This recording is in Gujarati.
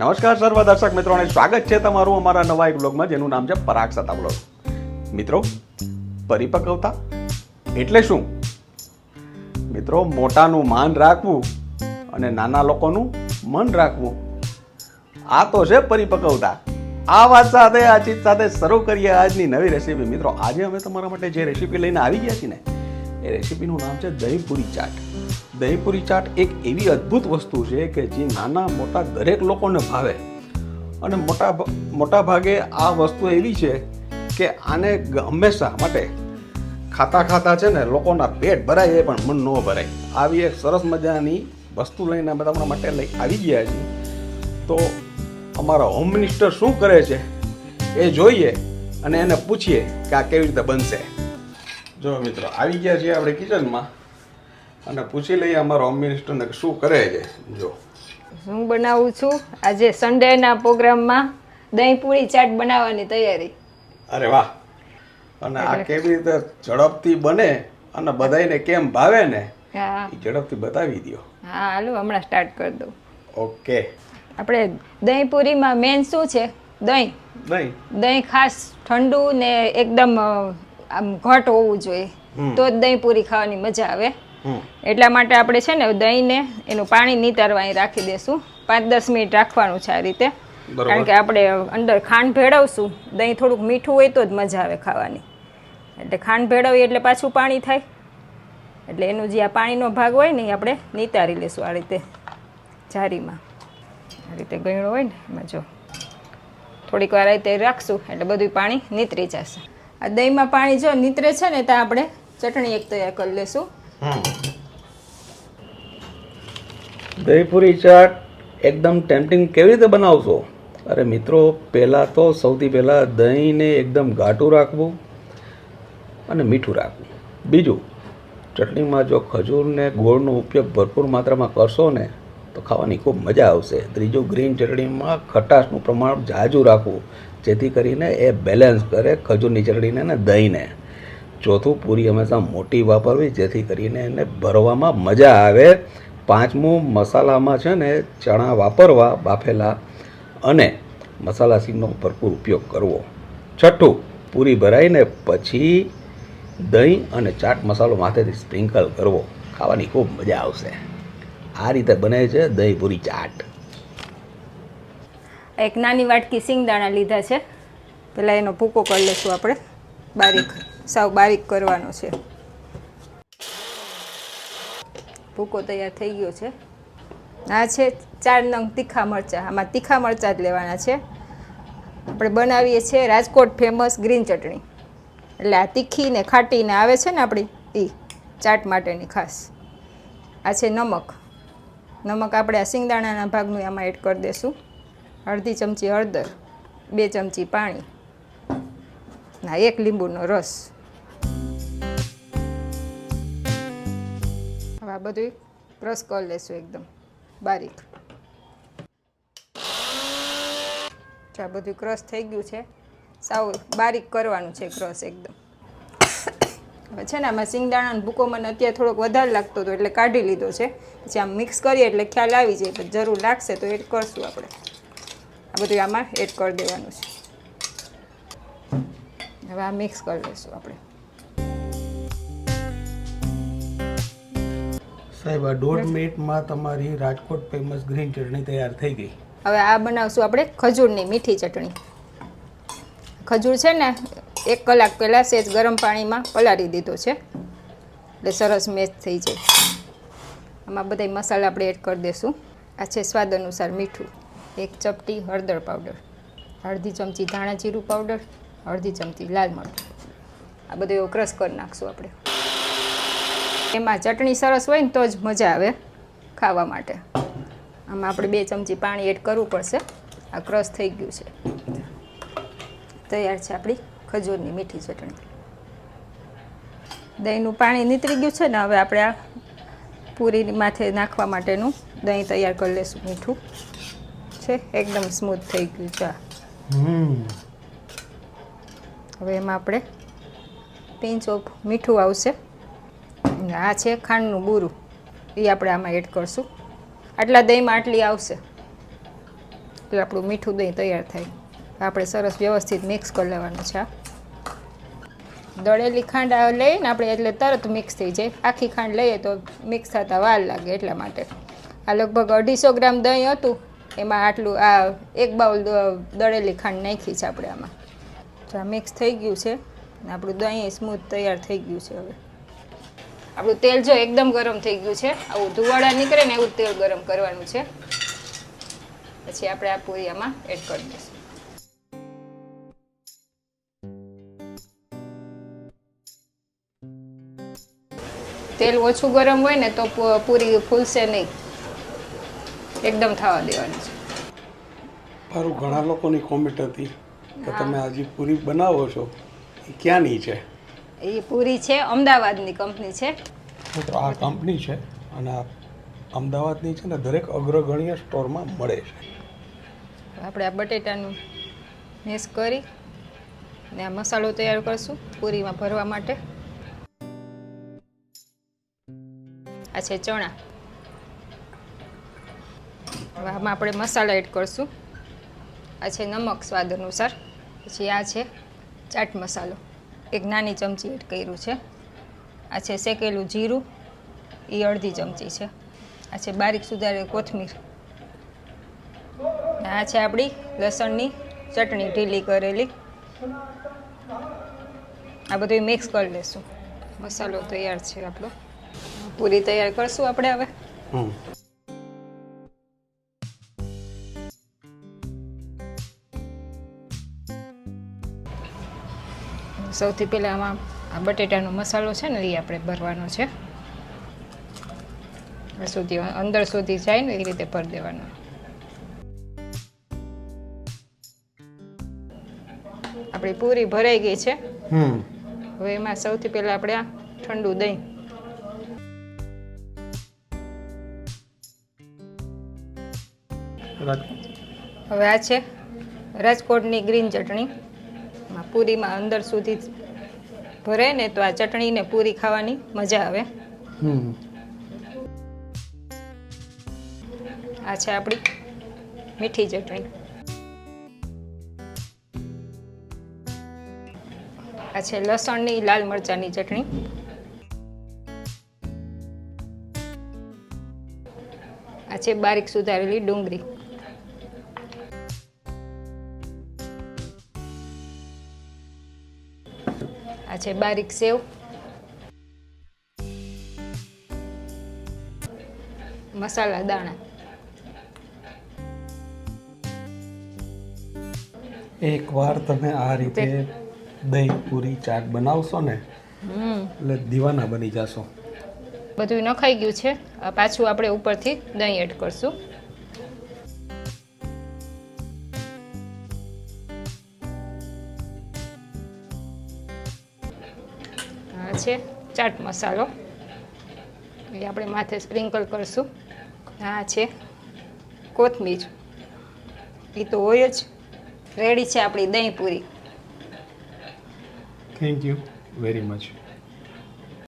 નમસ્કાર સર્વ દર્શક મિત્રોને. સ્વાગત છે તમારું અમારા નવા એક બ્લોગમાં જેનું નામ છે પરાગ સતા બ્લોગ મિત્રો પરિપક્વતા એટલે શું? મિત્રો, મોટાનું માન રાખવું અને નાના લોકોનું મન રાખવું, આ તો છે પરિપક્વતા આ વાત સાથે, આ ચીજ સાથે શરૂ કરીએ આજની નવી રેસીપી મિત્રો, આજે અમે તમારા માટે જે રેસીપી લઈને આવી ગયા છીએ ને, એ રેસીપીનું નામ છે દહીં પૂરી ચાટ. દહીંપૂરી ચાટ એક એવી અદ્ભુત વસ્તુ છે કે જે નાના, મોટા દરેક લોકોને ભાવે. અને મોટા મોટા ભાગે આ વસ્તુ એવી છે કે આને હંમેશા માટે ખાતા ખાતા છે ને લોકોના પેટ ભરાય એ પણ મન ન ભરાય. આવી એક સરસ મજાની વસ્તુ લઈને અમે તમારા માટે લઈ આવી ગયા છીએ. તો અમારા હોમ મિનિસ્ટર શું કરે છે એ જોઈએ અને એને પૂછીએ કે આ કેવી રીતે બનશે. જો મિત્રો, આવી ગયા છીએ આપણે કિચનમાં. અને પૂછી લઈએ અમારા હોમ મિનિસ્ટરને કે શું કરે છે? જો. હું બનાવું છું. આજે સન્ડેના પ્રોગ્રામમાં દહીં પૂરી ચાટ બનાવવાની તૈયારી. અરે વાહ. અને આ કેવી રીતે ઝડપથી બને અને બધાયને કેમ ભાવે ને હા. એ ઝડપથી બતાવી દો હા હાલો હમણાં સ્ટાર્ટ કરી દઉં. ઓકે. આપણે દહીં પૂરીમાં મેન શું છે? દહીં. દહીં. દહીં ખાસ ઠંડુ ને એકદમ આમ ઘટ હોવું જોઈએ. તો જ દહીં પૂરી ખાવાની મજા આવે. એટલા માટે આપણે છે ને દહીંને એનું પાણી નીતારવા અહીં રાખી દેશું. પાંચ દસ મિનિટ રાખવાનું છે આ રીતે. કારણ કે આપણે અંદર ખાંડ ભેળવશું. દહીં થોડુંક મીઠું હોય તો જ મજા આવે ખાવાની. એટલે ખાંડ ભેળવીએ એટલે પાછું પાણી થાય. એટલે એનું જે આ પાણીનો ભાગ હોય ને એ આપણે નીતારી લેશું આ રીતે જારીમાં. આ રીતે ગયણું હોય ને એમાં જો થોડીક વાર આ રીતે રાખશું એટલે બધું પાણી નીતરી જશે. આ દહીંમાં પાણી જો નીતરે છે ને ત્યાં આપણે ચટણી એક તૈયાર કરી લેશું. દહીંપુરી ચાટ એકદમ ટેમ્પટિંગ કેવી રીતે બનાવશો? અરે મિત્રો, પહેલાં તો સૌથી પહેલાં દહીંને એકદમ ઘાટું રાખવું અને મીઠું રાખવું. બીજું, ચટણીમાં જો ખજૂરને ગોળનો ઉપયોગ ભરપૂર માત્રામાં કરશો ને, તો ખાવાની ખૂબ મજા આવશે. ત્રીજું, ગ્રીન ચટણીમાં ખટાશનું પ્રમાણ ઝાઝું રાખવું, જેથી કરીને એ બેલેન્સ કરે ખજૂરની ચટણીને અને દહીંને. ચોથું, પૂરી હંમેશા મોટી વાપરવી, જેથી કરીને એને ભરવામાં મજા આવે પાંચમું મસાલામાં છે ને ચણા વાપરવા બાફેલા અને મસાલા સીંગનો ભરપૂર ઉપયોગ કરવો. છઠ્ઠું, પૂરી ભરાઈને પછી દહીં અને ચાટ મસાલો માથેથી સ્પ્રિંકલ કરવો. ખાવાની ખૂબ મજા આવશે. આ રીતે બને છે દહીં પૂરી ચાટ. એક નાની વાટકી સિંગદાણા લીધા છે. પહેલાં એનો ભૂકો કરી લઈશું આપણે. બારીક, સાવ બારીક કરવાનો છે. ભૂકો તૈયાર થઈ ગયો છે. આ છે ચાર નંગ તીખા મરચાં. આમાં તીખા મરચાં જ લેવાના છે. આપણે બનાવીએ છીએ રાજકોટ ફેમસ ગ્રીન ચટણી. એટલે આ તીખી ને ખાટીને આવે છે ને આપણી એ ચાટ માટેની ખાસ. આ છે નમક. નમક આપણે આ સિંગદાણાના ભાગનું આમાં એડ કરી દઈશું અડધી ચમચી હળદર, બે ચમચી પાણી. ના એક લીંબુનો રસ. આ બધું ક્રશ કરી લેશું એકદમ. બારીક. આ બધું ક્રશ થઈ ગયું છે. સાવ બારીક કરવાનું છે ક્રશ એકદમ. હવે છે ને આમાં સિંગદાણાનો ભૂકો મને અત્યારે થોડોક વધારે લાગતો હતો એટલે કાઢી લીધો છે. પછી આમ મિક્સ કરીએ એટલે ખ્યાલ આવી જાય, પણ જરૂર લાગશે તો એડ કરશું આપણે. આ બધું આમાં એડ કરી દેવાનું છે. હવે આ મિક્સ કરી લઈશું આપણે. સાહેબ, આ દોઢ મિનિટમાં તમારી રાજકોટ ફેમસ ગ્રીન ચટણી તૈયાર થઈ ગઈ. હવે આ બનાવશું આપણે ખજૂરની મીઠી ચટણી. ખજૂર છે ને, એક કલાક પહેલાં સેજ ગરમ પાણીમાં પલાળી દીધો છે. એટલે સરસ મેચ થઈ જાય. આમાં બધા મસાલા આપણે એડ કરી દઈશું આ છે સ્વાદ અનુસાર મીઠું. એક ચપટી હળદર પાવડર, અડધી ચમચી ધાણા જીરું પાવડર, અડધી ચમચી લાલ મરચું. આ બધું એવો ક્રશ કરી નાખશું આપણે. એમાં ચટણી સરસ હોય ને તો જ મજા આવે ખાવા માટે. આમાં આપણે બે ચમચી પાણી એડ કરવું પડશે. આ ક્રશ થઈ ગયું છે. તૈયાર છે આપણી ખજૂરની મીઠી ચટણી. દહીંનું પાણી નીતરી ગયું છે ને હવે આપણે આ પૂરી માથે નાખવા માટેનું દહીં તૈયાર કરી લઈશું મીઠું. છે એકદમ સ્મૂથ થઈ ગયું છે હવે એમાં આપણે પિંચ ઓફ મીઠું આવશે. આ છે ખાંડનું બૂરું. એ આપણે આમાં એડ કરશું. આટલા દહીંમાં આટલી આવશે. એટલે આપણું મીઠું દહીં તૈયાર થાય. આપણે સરસ વ્યવસ્થિત મિક્સ કરી લેવાનું છે દળેલી ખાંડ આ લઈએ આપણે એટલે તરત મિક્સ થઈ જાય. આખી ખાંડ લઈએ તો મિક્સ થતાં વાર લાગે એટલા માટે. આ લગભગ અઢીસો ગ્રામ દહીં હતું. એમાં આટલું, આ એક બાઉલ દળેલી ખાંડ નાખી છે આપણે આમાં. મિક્સ થઈ ગયું છે. આપણું દહીં સ્મૂથ તૈયાર થઈ ગયું છે હવે. આપણું તેલ જો એકદમ ગરમ થઈ ગયું છે આવું ધુવાડા નીકળે ને એવું તેલ ગરમ કરવાનું છે. પછી આપણે આ પૂરી આમાં એડ કરી દઈશું. તેલ ઓછું ગરમ હોય ને તો પૂરી ફૂલશે નહીં. એકદમ થવા દેવાની છે. મારું ઘણા લોકોની કોમેન્ટ હતી કે તમે આજે પૂરી બનાવો છો એ ક્યાંની છે? એ પૂરી છે અમદાવાદની કંપની છે. મિત્રો આ કંપની છે અને આ અમદાવાદની છે ને દરેક અગ્રગણ્ય સ્ટોરમાં મળે છે. આપણે આ બટેટાનું મેસ કરી ને આ મસાલો તૈયાર કરશું પૂરીમાં ભરવા માટે. આ છે ચણા. હવે આમાં આપણે મસાલા એડ કરશું. આ છે નમક સ્વાદ અનુસાર. પછી આ છે ચાટ મસાલો. એક નાની ચમચી એડ કર્યું છે. આ છે શેકેલું જીરું. એ અડધી ચમચી છે. આ છે બારીક સુધારેલી કોથમીર. આ છે આપણી લસણની ચટણી ઢીલી કરેલી. આ બધું મિક્સ કરી લેશું. મસાલો તૈયાર છે આપણો. પૂરી તૈયાર કરશું આપણે હવે. સૌથી પહેલાં આમાં આ બટેટાનો મસાલો છે ને એ આપણે ભરવાનો છે. સુધી અંદર સુધી જાય ને એ રીતે ભરી દેવાનો. આપણી પૂરી ભરાઈ ગઈ છે. હમ. હવે એમાં સૌથી પહેલાં આપણે આ ઠંડુ દહીં. હવે આ છે રાજકોટની ગ્રીન ચટણી. પૂરીમાં અંદર સુધી ભરે ને તો આ ચટણીને પૂરી ખાવાની મજા આવે. આ છે આપણી મીઠી ચટણી. આ છે લસણની લાલ મરચાંની ચટણી. આ છે બારીક સુધારેલી ડુંગળી. આ છે બારીક સેવ. મસાલા દાણા. એકવાર તમે આ રીતે દહીં પૂરી ચાટ બનાવશો ને એટલે દીવાના બની જશો. બધું નખાઈ ગયું છે. પાછું આપણે ઉપરથી દહીં એડ કરશું. છે, ચાટ મસાલો. એ આપણે માથે સ્પ્રિંકલ કરશું. આ છે કોથમીર. એ તો હોય જ. રેડી છે આપણી dahi puri. Thank you very much